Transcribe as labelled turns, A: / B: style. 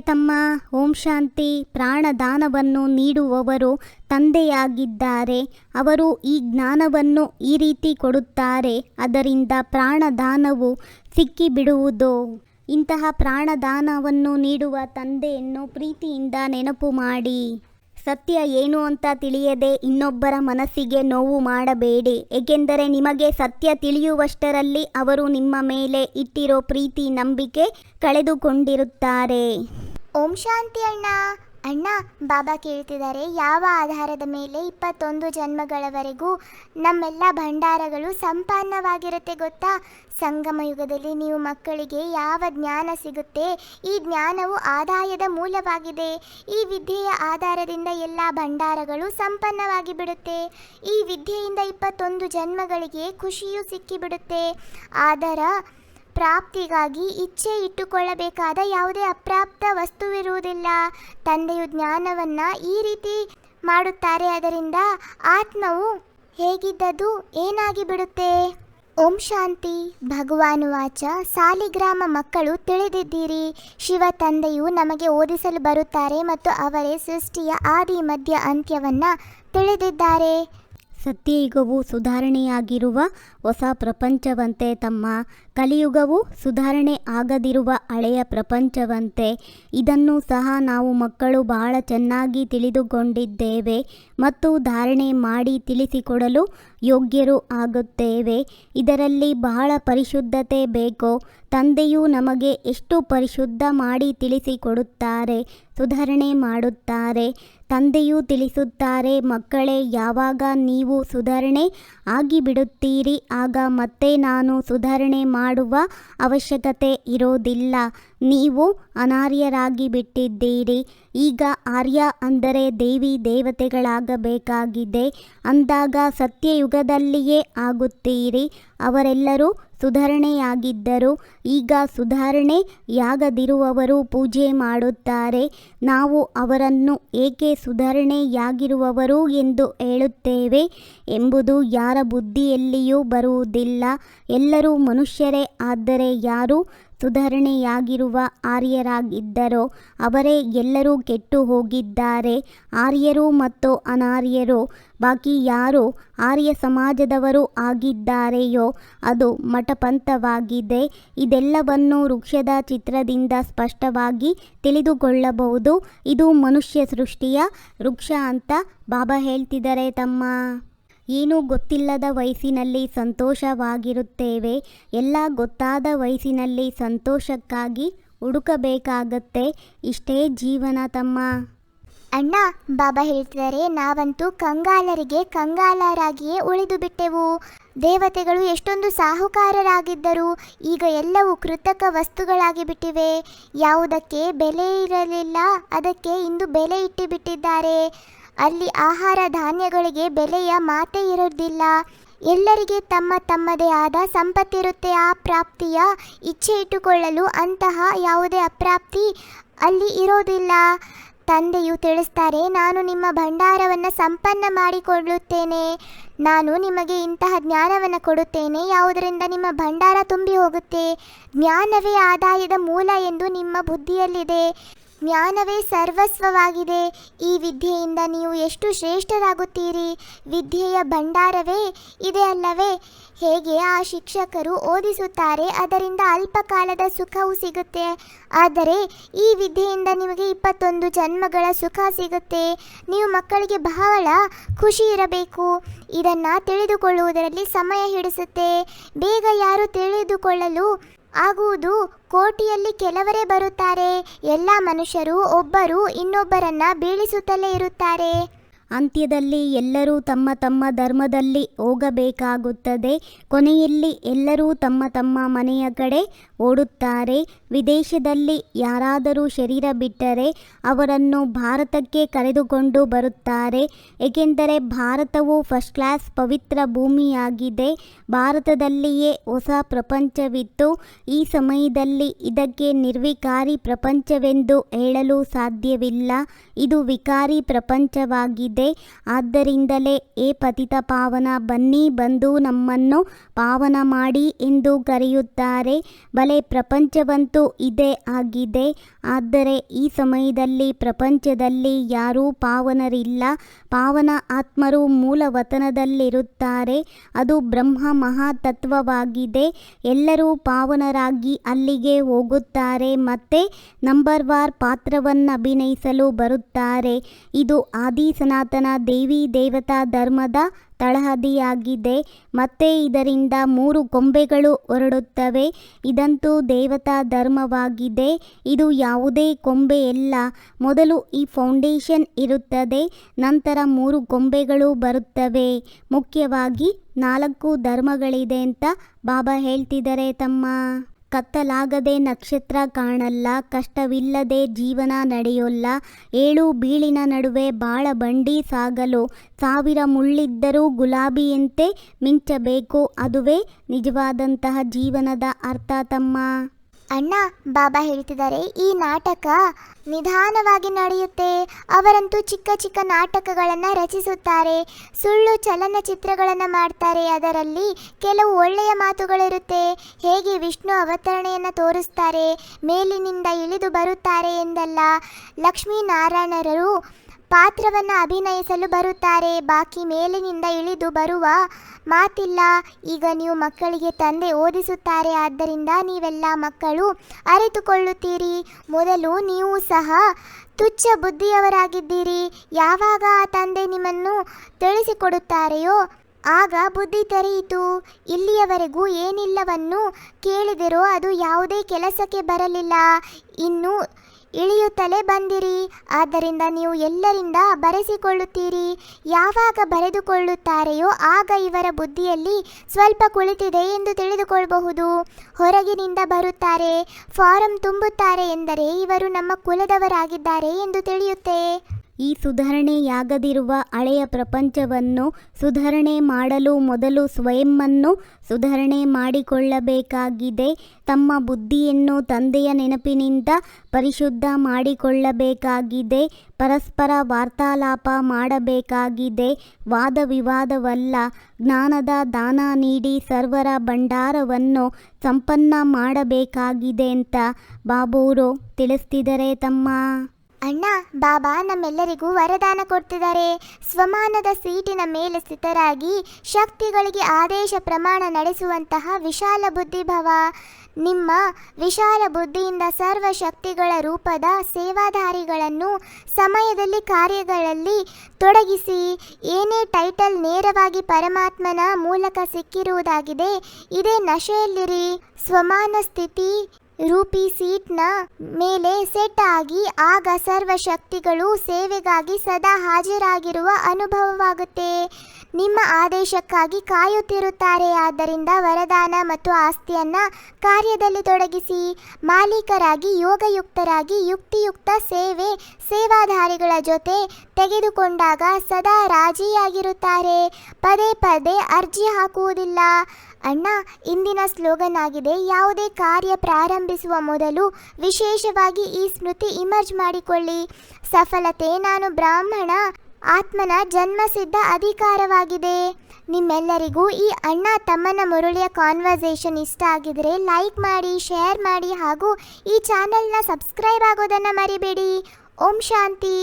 A: ತಮ್ಮ ಓಂ ಶಾಂತಿ ಪ್ರಾಣದಾನವನ್ನು ನೀಡುವವರು ತಂದೆಯಾಗಿದ್ದಾರೆ. ಅವರು ಈ ಜ್ಞಾನವನ್ನು ಈ ರೀತಿ ಕೊಡುತ್ತಾರೆ, ಅದರಿಂದ ಪ್ರಾಣದಾನವು ಸಿಕ್ಕಿಬಿಡುವುದು. ಇಂತಹ ಪ್ರಾಣದಾನವನ್ನು ನೀಡುವ ತಂದೆಯನ್ನು ಪ್ರೀತಿಯಿಂದ ನೆನಪು ಮಾಡಿ. ಸತ್ಯ ಏನು ಅಂತ ತಿಳಿಯದೆ ಇನ್ನೊಬ್ಬರ ಮನಸ್ಸಿಗೆ ನೋವು ಮಾಡಬೇಡಿ. ಏಕೆಂದರೆ ನಿಮಗೆ ಸತ್ಯ ತಿಳಿಯುವಷ್ಟರಲ್ಲಿ ಅವರು ನಿಮ್ಮ ಮೇಲೆ ಇಟ್ಟಿರೋ ಪ್ರೀತಿ, ನಂಬಿಕೆ ಕಳೆದುಕೊಂಡಿರುತ್ತಾರೆ.
B: ಓಂ ಶಾಂತಿ ಅಣ್ಣ. ಅಣ್ಣ, ಬಾಬಾ ಕೇಳ್ತಿದ್ದಾರೆ, ಯಾವ ಆಧಾರದ ಮೇಲೆ ಇಪ್ಪತ್ತೊಂದು ಜನ್ಮಗಳವರೆಗೂ ನಮ್ಮೆಲ್ಲ ಭಂಡಾರಗಳು ಸಂಪನ್ನವಾಗಿರುತ್ತೆ ಗೊತ್ತಾ? ಸಂಗಮ ಯುಗದಲ್ಲಿ ನೀವು ಮಕ್ಕಳಿಗೆ ಯಾವ ಜ್ಞಾನ ಸಿಗುತ್ತೆ? ಈ ಜ್ಞಾನವು ಆದಾಯದ ಮೂಲವಾಗಿದೆ. ಈ ವಿದ್ಯೆಯ ಆಧಾರದಿಂದ ಎಲ್ಲ ಭಂಡಾರಗಳು ಸಂಪನ್ನವಾಗಿ ಬಿಡುತ್ತೆ. ಈ ವಿದ್ಯೆಯಿಂದ ಇಪ್ಪತ್ತೊಂದು ಜನ್ಮಗಳಿಗೆ ಖುಷಿಯೂ ಸಿಕ್ಕಿಬಿಡುತ್ತೆ. ಆದರ ಪ್ರಾಪ್ತಿಗಾಗಿ ಇಚ್ಛೆ ಇಟ್ಟುಕೊಳ್ಳಬೇಕಾದ ಯಾವುದೇ ಅಪ್ರಾಪ್ತ ವಸ್ತುವಿರುವುದಿಲ್ಲ. ತಂದೆಯು ಜ್ಞಾನವನ್ನು ಈ ರೀತಿ ಮಾಡುತ್ತಾರೆ. ಅದರಿಂದ ಆತ್ಮವು ಹೇಗಿದ್ದದು ಏನಾಗಿ ಬಿಡುತ್ತೆ? ಓಂ ಶಾಂತಿ. ಭಗವಾನ್ ವಾಚ. ಸಾಲಿಗ್ರಾಮ ಮಕ್ಕಳು ತಿಳಿದಿದ್ದೀರಿ. ಶಿವ ತಂದೆಯು ನಮಗೆ ಓದಿಸಲು ಬರುತ್ತಾರೆ ಮತ್ತು ಅವರೇ ಸೃಷ್ಟಿಯ ಆದಿ, ಮಧ್ಯ ಅಂತ್ಯವನ್ನು ತಿಳಿದಿದ್ದಾರೆ.
A: ಸತ್ಯಯುಗವು ಸುಧಾರಣೆಯಾಗಿರುವ ಹೊಸ ಪ್ರಪಂಚವಂತೆ ತಮ್ಮ ಕಲಿಯುಗವು ಸುಧಾರಣೆ ಆಗದಿರುವ ಹಳೆಯ ಪ್ರಪಂಚವಂತೆ, ಇದನ್ನು ಸಹ ನಾವು ಮಕ್ಕಳು ಬಹಳ ಚೆನ್ನಾಗಿ ತಿಳಿದುಕೊಂಡಿದ್ದೇವೆ ಮತ್ತು ಧಾರಣೆ ಮಾಡಿ ತಿಳಿಸಿಕೊಡಲು ಯೋಗ್ಯರು ಆಗುತ್ತೇವೆ. ಇದರಲ್ಲಿ ಬಹಳ ಪರಿಶುದ್ಧತೆ ಬೇಕು. ತಂದೆಯು ನಮಗೆ ಎಷ್ಟು ಪರಿಶುದ್ಧ ಮಾಡಿ ತಿಳಿಸಿಕೊಡುತ್ತಾರೆ, ಸುಧಾರಣೆ ಮಾಡುತ್ತಾರೆ. ತಂದೆಯು ತಿಳಿಸುತ್ತಾರೆ, ಮಕ್ಕಳೇ, ಯಾವಾಗ ನೀವು ಸುಧಾರಣೆ ಆಗಿಬಿಡುತ್ತೀರಿ, ಆಗ ಮತ್ತೆ ನಾನು ಸುಧಾರಣೆ ಮಾಡುವ ಅವಶ್ಯಕತೆ ಇರೋದಿಲ್ಲ. ನೀವು ಅನಾರ್ಯರಾಗಿ ಬಿಟ್ಟಿದ್ದೀರಿ ಈಗ ಆರ್ಯ ಅಂದರೆ ದೇವಿ ದೇವತೆಗಳಾಗಬೇಕಾಗಿದೆ. ಅಂದಾಗ ಸತ್ಯಯುಗದಲ್ಲಿಯೇ ಆಗುತ್ತೀರಿ. ಅವರೆಲ್ಲರೂ ಸುಧಾರಣೆಯಾಗಿದ್ದರು. ಈಗ ಸುಧಾರಣೆ ಯಾಗದಿರುವವರು ಪೂಜೆ ಮಾಡುತ್ತಾರೆ. ನಾವು ಅವರನ್ನು ಏಕೆ ಸುಧಾರಣೆಯಾಗಿರುವವರು ಎಂದು ಹೇಳುತ್ತೇವೆ ಎಂಬುದು ಯಾರ ಬುದ್ಧಿಯಲ್ಲಿಯೂ ಬರುವುದಿಲ್ಲ. ಎಲ್ಲರೂ ಮನುಷ್ಯರೇ, ಆದರೆ ಯಾರು ಸುಧಾರಣೆಯಾಗಿರುವ ಆರ್ಯರಾಗಿದ್ದರೋ ಅವರೇ ಎಲ್ಲರೂ ಕೆಟ್ಟು ಹೋಗಿದ್ದಾರೆ. ಆರ್ಯರು ಮತ್ತು ಅನಾರ್ಯರು, ಬಾಕಿ ಯಾರು ಆರ್ಯ ಸಮಾಜದವರು ಆಗಿದ್ದಾರೆಯೋ ಅದು ಮಠಪಂಥವಾಗಿದೆ. ಇದೆಲ್ಲವನ್ನು ವೃಕ್ಷದ ಚಿತ್ರದಿಂದ ಸ್ಪಷ್ಟವಾಗಿ ತಿಳಿದುಕೊಳ್ಳಬಹುದು. ಇದು ಮನುಷ್ಯ ಸೃಷ್ಟಿಯ ವೃಕ್ಷ ಅಂತ ಬಾಬಾ ಹೇಳ್ತಿದ್ದಾರೆ ತಮ್ಮ ಏನೂ ಗೊತ್ತಿಲ್ಲದ ವಯಸ್ಸಿನಲ್ಲಿ ಸಂತೋಷವಾಗಿರುತ್ತೇವೆ. ಎಲ್ಲ ಗೊತ್ತಾದ ವಯಸ್ಸಿನಲ್ಲಿ ಸಂತೋಷಕ್ಕಾಗಿ ಹುಡುಕಬೇಕಾಗತ್ತೆ. ಇಷ್ಟೇ ಜೀವನ ತಮ್ಮ.
B: ಅಣ್ಣ, ಬಾಬಾ ಹೇಳ್ತಿದ್ದಾರೆ, ನಾವಂತೂ ಕಂಗಾಲರಿಗೆ ಕಂಗಾಲರಾಗಿಯೇ ಉಳಿದು ಬಿಟ್ಟೆವು. ದೇವತೆಗಳು ಎಷ್ಟೊಂದು ಸಾಹುಕಾರರಾಗಿದ್ದರು, ಈಗ ಎಲ್ಲವೂ ಕೃತಕ ವಸ್ತುಗಳಾಗಿ ಬಿಟ್ಟಿವೆ. ಯಾವುದಕ್ಕೆ ಬೆಲೆ ಇರಲಿಲ್ಲ, ಅದಕ್ಕೆ ಇಂದು ಬೆಲೆ ಇಟ್ಟುಬಿಟ್ಟಿದ್ದಾರೆ. ಅಲ್ಲಿ ಆಹಾರ ಧಾನ್ಯಗಳಿಗೆ ಬೆಲೆಯ ಮಾತೇ ಇರೋದಿಲ್ಲ ಎಲ್ಲರಿಗೆ ತಮ್ಮ ತಮ್ಮದೇ ಆದ ಸಂಪತ್ತಿರುತ್ತೆ ಆ ಪ್ರಾಪ್ತಿಯ ಇಚ್ಛೆ ಇಟ್ಟುಕೊಳ್ಳಲು ಅಂತಹ ಯಾವುದೇ ಅಪ್ರಾಪ್ತಿ ಅಲ್ಲಿ ಇರೋದಿಲ್ಲ. ತಂದೆಯು ತಿಳಿಸ್ತಾರೆ, ನಾನು ನಿಮ್ಮ ಭಂಡಾರವನ್ನು ಸಂಪನ್ನ ಮಾಡಿಕೊಳ್ಳುತ್ತೇನೆ. ನಾನು ನಿಮಗೆ ಇಂತಹ ಜ್ಞಾನವನ್ನು ಕೊಡುತ್ತೇನೆ. ಯಾವುದರಿಂದ ನಿಮ್ಮ ಭಂಡಾರ ತುಂಬಿ ಹೋಗುತ್ತೆ? ಜ್ಞಾನವೇ ಆದಾಯದ ಮೂಲ ಎಂದು ನಿಮ್ಮ ಬುದ್ಧಿಯಲ್ಲಿದೆ. ಜ್ಞಾನವೇ ಸರ್ವಸ್ವವಾಗಿದೆ. ಈ ವಿದ್ಯೆಯಿಂದ ನೀವು ಎಷ್ಟು ಶ್ರೇಷ್ಠರಾಗುತ್ತೀರಿ? ವಿದ್ಯೆಯ ಭಂಡಾರವೇ ಇದೆ ಅಲ್ಲವೇ? ಹೇಗೆ ಆ ಶಿಕ್ಷಕರು ಓದಿಸುತ್ತಾರೆ, ಅದರಿಂದ ಅಲ್ಪಕಾಲದ ಸುಖವು ಸಿಗುತ್ತೆ. ಆದರೆ ಈ ವಿದ್ಯೆಯಿಂದ ನಿಮಗೆ ಇಪ್ಪತ್ತೊಂದು ಜನ್ಮಗಳ ಸುಖ ಸಿಗುತ್ತೆ. ನೀವು ಮಕ್ಕಳಿಗೆ ಬಹಳ ಖುಷಿ ಇರಬೇಕು. ಇದನ್ನು ತಿಳಿದುಕೊಳ್ಳುವುದರಲ್ಲಿ ಸಮಯ ಹಿಡಿಸುತ್ತೆ. ಬೇಗ ಯಾರು ತಿಳಿದುಕೊಳ್ಳಲು ಆಗುವುದು ಕೋಟಿಯಲ್ಲಿ ಕೆಲವರೇ ಬರುತ್ತಾರೆ. ಎಲ್ಲ ಮನುಷ್ಯರು ಒಬ್ಬರು ಇನ್ನೊಬ್ಬರನ್ನ ಬೀಳಿಸುತ್ತಲೇ ಇರುತ್ತಾರೆ.
A: ಅಂತ್ಯದಲ್ಲಿ ಎಲ್ಲರೂ ತಮ್ಮ ತಮ್ಮ ಧರ್ಮದಲ್ಲಿ ಹೋಗಬೇಕಾಗುತ್ತದೆ. ಕೊನೆಯಲ್ಲಿ ಎಲ್ಲರೂ ತಮ್ಮ ತಮ್ಮ ಮನೆಯ ಕಡೆ ಓಡುತ್ತಾರೆ. ವಿದೇಶದಲ್ಲಿ ಯಾರಾದರೂ ಶರೀರ ಬಿಟ್ಟರೆ ಅವರನ್ನು ಭಾರತಕ್ಕೆ ಕರೆದುಕೊಂಡು ಬರುತ್ತಾರೆ. ಏಕೆಂದರೆ ಭಾರತವು ಫಸ್ಟ್ ಕ್ಲಾಸ್ ಪವಿತ್ರ ಭೂಮಿಯಾಗಿದೆ. ಭಾರತದಲ್ಲಿಯೇ ಹೊಸ ಪ್ರಪಂಚವಿತ್ತು. ಈ ಸಮಯದಲ್ಲಿ ಇದಕ್ಕೆ ನಿರ್ವಿಕಾರಿ ಪ್ರಪಂಚವೆಂದು ಹೇಳಲು ಸಾಧ್ಯವಿಲ್ಲ. ಇದು ವಿಕಾರಿ ಪ್ರಪಂಚವಾಗಿದೆ. ಆದ್ದರಿಂದಲೇ ಏ ಪತಿತ ಪಾವನ ಬನ್ನಿ, ಬಂದು ನಮ್ಮನ್ನು ಪಾವನ ಮಾಡಿ ಎಂದು ಕರೆಯುತ್ತಾರೆ. ಬಲೆ ಪ್ರಪಂಚವಂತೂ ಇದೇ ಆಗಿದೆ. ಆದರೆ ಈ ಸಮಯದಲ್ಲಿ ಪ್ರಪಂಚದಲ್ಲಿ ಯಾರೂ ಪಾವನರಿಲ್ಲ. ಪಾವನ ಆತ್ಮರು ಮೂಲ ವತನದಲ್ಲಿರುತ್ತಾರೆ. ಅದು ಬ್ರಹ್ಮ ಮಹಾತತ್ವವಾಗಿದೆ. ಎಲ್ಲರೂ ಪಾವನರಾಗಿ ಅಲ್ಲಿಗೆ ಹೋಗುತ್ತಾರೆ. ಮತ್ತೆ ನಂಬರ್ ವಾರ್ ಪಾತ್ರವನ್ನು ಅಭಿನಯಿಸಲು ಬರುತ್ತಾರೆ. ಇದು ಆದಿ ಸನಾತನ ದೇವಿ ದೇವತಾ ಧರ್ಮದ ತಳಹದಿಯಾಗಿದೆ. ಮತ್ತೆ ಇದರಿಂದ ಮೂರು ಕೊಂಬೆಗಳು ಹೊರಡುತ್ತವೆ. ಇದಂತೂ ದೇವತಾ ಧರ್ಮವಾಗಿದೆ. ಇದು ಯಾವುದೇ ಕೊಂಬೆಯಲ್ಲ ಮೊದಲು ಈ ಫೌಂಡೇಶನ್ ಇರುತ್ತದೆ. ನಂತರ ಮೂರು ಕೊಂಬೆಗಳು ಬರುತ್ತವೆ. ಮುಖ್ಯವಾಗಿ ನಾಲ್ಕು ಧರ್ಮಗಳಿದೆ ಅಂತ ಬಾಬಾ ಹೇಳ್ತಿದ್ದಾರೆ ತಮ್ಮ ಕತ್ತಲಾಗದೆ ನಕ್ಷತ್ರ ಕಾಣಲ್ಲ, ಕಷ್ಟವಿಲ್ಲದೆ ಜೀವನ ನಡೆಯೋಲ್ಲ. ಏಳು ಬೀಳಿನ ನಡುವೆ ಬಾಳ ಬಂಡಿ ಸಾಗಲು, ಸಾವಿರ ಮುಳ್ಳಿದ್ದರೂ ಗುಲಾಬಿಯಂತೆ ಮಿಂಚಬೇಕು. ಅದುವೇ ನಿಜವಾದಂತಹ ಜೀವನದ ಅರ್ಥ ತಮ್ಮ.
B: ಅಣ್ಣ, ಬಾಬಾ ಹೇಳ್ತಿದ್ದಾರೆ, ಈ ನಾಟಕ ನಿಧಾನವಾಗಿ ನಡೆಯುತ್ತೆ. ಅವರಂತೂ ಚಿಕ್ಕ ಚಿಕ್ಕ ನಾಟಕಗಳನ್ನು ರಚಿಸುತ್ತಾರೆ. ಸುಳ್ಳು ಚಲನಚಿತ್ರಗಳನ್ನು ಮಾಡ್ತಾರೆ. ಅದರಲ್ಲಿ ಕೆಲವು ಒಳ್ಳೆಯ ಮಾತುಗಳಿರುತ್ತೆ. ಹೇಗೆ ವಿಷ್ಣು ಅವತರಣೆಯನ್ನು ತೋರಿಸ್ತಾರೆ, ಮೇಲಿನಿಂದ ಇಳಿದು ಬರುತ್ತಾರೆ ಎಂದಲ್ಲ, ಲಕ್ಷ್ಮೀನಾರಾಯಣರು ಪಾತ್ರವನ್ನು ಅಭಿನಯಿಸಲು ಬರುತ್ತಾರೆ. ಬಾಕಿ ಮೇಲಿನಿಂದ ಇಳಿದು ಬರುವ ಮಾತಿಲ್ಲ. ಈಗ ನೀವು ಮಕ್ಕಳಿಗೆ ತಂದೆ ಓದಿಸುತ್ತಾರೆ. ಆದ್ದರಿಂದ ನೀವೆಲ್ಲ ಮಕ್ಕಳು ಅರಿತುಕೊಳ್ಳುತ್ತೀರಿ. ಮೊದಲು ನೀವು ಸಹ ತುಚ್ಛ ಬುದ್ಧಿಯವರಾಗಿದ್ದೀರಿ. ಯಾವಾಗ ಆ ತಂದೆ ನಿಮ್ಮನ್ನು ತಿಳಿಸಿಕೊಡುತ್ತಾರೆಯೋ ಆಗ ಬುದ್ಧಿ ತೆರೆಯಿತು. ಇಲ್ಲಿಯವರೆಗೂ ಏನಿಲ್ಲವನ್ನು ಕೇಳಿದಿರೋ ಅದು ಯಾವುದೇ ಕೆಲಸಕ್ಕೆ ಬರಲಿಲ್ಲ. ಇನ್ನು ಇಳಿಯುತ್ತಲೇ ಬಂದಿರಿ. ಆದ್ದರಿಂದ ನೀವು ಎಲ್ಲರಿಂದ ಬರೆಸಿಕೊಳ್ಳುತ್ತೀರಿ? ಯಾವಾಗ ಬರೆದುಕೊಳ್ಳುತ್ತಾರೆಯೋ ಆಗ ಇವರ ಬುದ್ಧಿಯಲ್ಲಿ ಸ್ವಲ್ಪ ಕುಳಿತಿದೆ ಎಂದು ತಿಳಿದುಕೊಳ್ಳಬಹುದು. ಹೊರಗಿನಿಂದ ಬರುತ್ತಾರೆ, ಫಾರಂ ತುಂಬುತ್ತಾರೆ ಎಂದರೆ ಇವರು ನಮ್ಮ ಕುಲದವರಾಗಿದ್ದಾರೆ ಎಂದು ತಿಳಿಯುತ್ತೆ.
A: ಈ ಸುಧಾರಣೆಯಾಗದಿರುವ ಹಳೆಯ ಪ್ರಪಂಚವನ್ನು ಸುಧಾರಣೆ ಮಾಡಲು ಮೊದಲು ಸ್ವಯಂನ್ನು ಸುಧಾರಣೆ ಮಾಡಿಕೊಳ್ಳಬೇಕಾಗಿದೆ. ತಮ್ಮ ಬುದ್ಧಿಯನ್ನು ತಂದೆಯ ನೆನಪಿನಿಂದ ಪರಿಶುದ್ಧ ಮಾಡಿಕೊಳ್ಳಬೇಕಾಗಿದೆ. ಪರಸ್ಪರ ವಾರ್ತಾಲಾಪ ಮಾಡಬೇಕಾಗಿದೆ. ವಾದ ವಿವಾದವಲ್ಲ ಜ್ಞಾನದ ದಾನ ನೀಡಿ ಸರ್ವರ ಭಂಡಾರವನ್ನು ಸಂಪನ್ನ ಮಾಡಬೇಕಾಗಿದೆ ಅಂತ ಬಾಬೂರು ತಿಳಿಸ್ತಿದ್ದಾರೆ ತಮ್ಮ
B: ಅಣ್ಣ, ಬಾಬಾ ನಮ್ಮೆಲ್ಲರಿಗೂ ವರದಾನ ಕೊಡ್ತಿದ್ದಾರೆ. ಸ್ವಮಾನದ ಸೀಟಿನ ಮೇಲೆ ಸ್ಥಿತರಾಗಿ ಶಕ್ತಿಗಳಿಗೆ ಆದೇಶ ಪ್ರಮಾಣ ನಡೆಸುವಂತಹ ವಿಶಾಲ ಬುದ್ಧಿಭವ. ನಿಮ್ಮ ವಿಶಾಲ ಬುದ್ಧಿಯಿಂದ ಸರ್ವ ಶಕ್ತಿಗಳ ರೂಪದ ಸೇವಾಧಾರಿಗಳನ್ನು ಸಮಯದಲ್ಲಿ ಕಾರ್ಯಗಳಲ್ಲಿ ತೊಡಗಿಸಿ, ಏನೇ ಟೈಟಲ್ ನೇರವಾಗಿ ಪರಮಾತ್ಮನ ಮೂಲಕ ಸಿಕ್ಕಿರುವುದಾಗಿದೆ, ಇದೇ ನಶೆಯಲ್ಲಿರಿ. ಸ್ವಮಾನ ಸ್ಥಿತಿ ರೂಪಿ ಸೀಟ್ನ ಮೇಲೆ ಸೆಟ್ ಆಗಿ ಆಗ ಸರ್ವ ಶಕ್ತಿಗಳು ಸೇವೆಗಾಗಿ ಸದಾ ಹಾಜರಾಗಿರುವ ಅನುಭವವಾಗುತ್ತೆ. ನಿಮ್ಮ ಆದೇಶಕ್ಕಾಗಿ ಕಾಯುತ್ತಿರುತ್ತಾರೆ. ಆದ್ದರಿಂದ ವರದಾನ ಮತ್ತು ಆಸ್ತಿಯನ್ನ ಕಾರ್ಯದಲ್ಲಿ ತೊಡಗಿಸಿ, ಮಾಲೀಕರಾಗಿ, ಯೋಗಯುಕ್ತರಾಗಿ, ಯುಕ್ತಿಯುಕ್ತ ಸೇವೆ, ಸೇವಾಧಾರಿಗಳ ಜೊತೆ ತೆಗೆದುಕೊಂಡಾಗ ಸದಾ ರಾಜಿಯಾಗಿರುತ್ತಾರೆ. ಪದೇ ಪದೇ ಅರ್ಜಿ ಹಾಕುವುದಿಲ್ಲ. ಅಣ್ಣ, ಇಂದಿನ ಸ್ಲೋಗನ್ ಆಗಿದೆ ಯಾವುದೇ ಕಾರ್ಯ ಪ್ರಾರಂಭಿಸುವ ಮೊದಲು ವಿಶೇಷವಾಗಿ ಈ ಸ್ಮೃತಿ ಇಮರ್ಜ್ ಮಾಡಿಕೊಳ್ಳಿ. ಸಫಲತೆ, ನಾನು ಬ್ರಾಹ್ಮಣ. ಆತ್ಮನ ಜನ್ಮಸಿದ್ಧ ಅಧಿಕಾರವಾಗಿದೆ. ನಿಮ್ಮೆಲ್ಲರಿಗೂ ಈ ಅಣ್ಣ ತಮ್ಮನ ಮುರುಳಿಯ ಕಾನ್ವರ್ಸೇಷನ್ ಇಷ್ಟ ಆಗಿದ್ರೆ ಲೈಕ್ ಮಾಡಿ ಶೇರ್ ಮಾಡಿ ಹಾಗೂ ಈ ಚಾನೆಲ್ನ ಸಬ್ಸ್ಕ್ರೈಬ್ ಆಗೋದನ್ನು ಮರಿಬೇಡಿ. ಓಂ ಶಾಂತಿ.